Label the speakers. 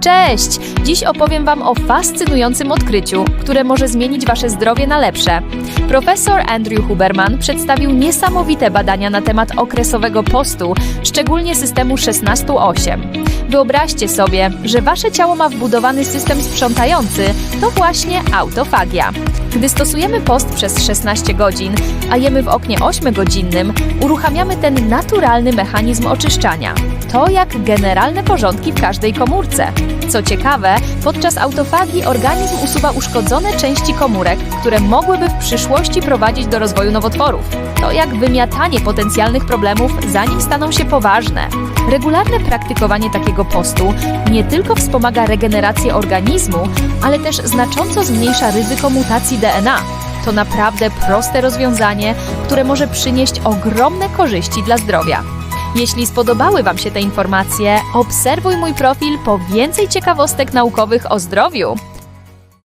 Speaker 1: Cześć! Dziś opowiem Wam o fascynującym odkryciu, które może zmienić Wasze zdrowie na lepsze. Profesor Andrew Huberman przedstawił niesamowite badania na temat okresowego postu, szczególnie systemu 16-8. Wyobraźcie sobie, że Wasze ciało ma wbudowany system sprzątający, to właśnie autofagia. Gdy stosujemy post przez 16 godzin, a jemy w oknie 8-godzinnym, uruchamiamy ten naturalny mechanizm oczyszczania. To jak generalne porządki w każdej komórce. Co ciekawe, podczas autofagii organizm usuwa uszkodzone części komórek, które mogłyby w przyszłości prowadzić do rozwoju nowotworów. To jak wymiatanie potencjalnych problemów, zanim staną się poważne. Regularne praktykowanie takiego postu nie tylko wspomaga regenerację organizmu, ale też znacząco zmniejsza ryzyko mutacji DNA. To naprawdę proste rozwiązanie, które może przynieść ogromne korzyści dla zdrowia. Jeśli spodobały Wam się te informacje, obserwuj mój profil po więcej ciekawostek naukowych o zdrowiu.